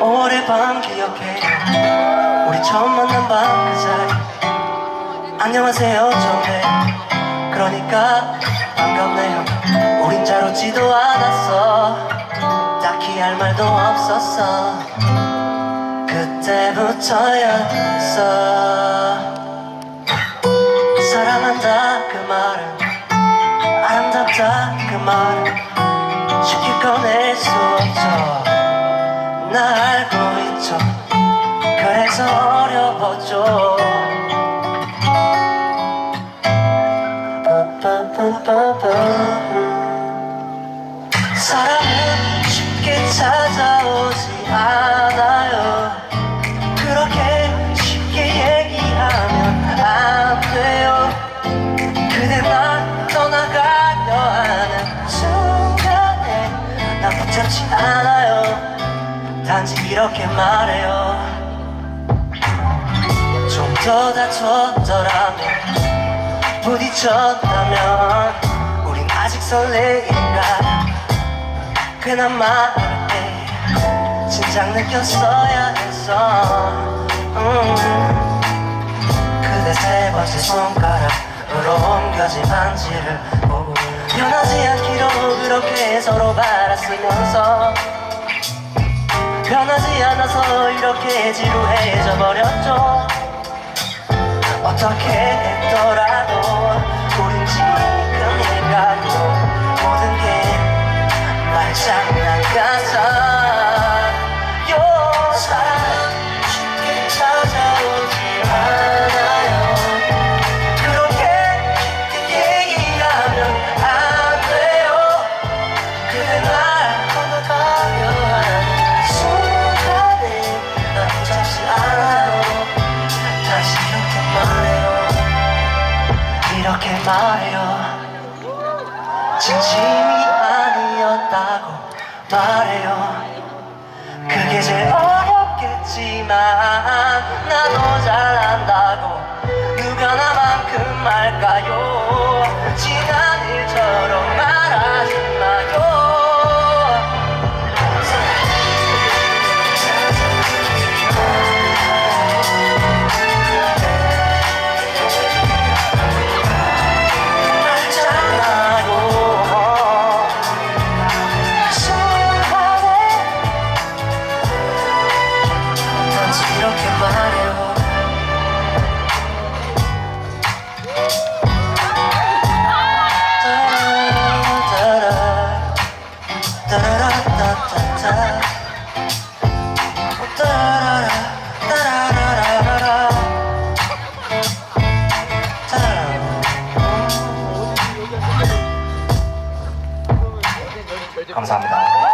오래 밤 기억해. 우리 처음 만난 밤 그 자리. 안녕하세요 정해 그러니까 반갑네요. 우린 잘 웃지도 않았어. 딱히 할 말도 없었어. 그때부터였어. 사랑한다 그 말은. 아름답다 그 말은. 쉽게 꺼낼 수 없죠 나 알고 있죠 그래서 어려웠죠 사랑은 쉽게 찾아 이렇게 말해요. 좀 더 다쳤더라면 부딪혔다면 우린 아직 설레인가? 그나마 말할 때 진작 느꼈어야 했어. 음. 그대 세 번째 손가락으로 옮겨진 반지를 보고 변하지 않기로 그렇게 서로 바랐으면서 변하지 않아서 이렇게 지루해져 버렸죠. 어떻게 했더라도 나 붙잡지 않아요. 다시 이렇게 말해요. 이렇게 말해요. 진심이 아니었다고 말해요. 그게 제일 어렵겠지만 나도 잘한다고 누가 나만큼 말까요? 지난 일처럼 감사합니다.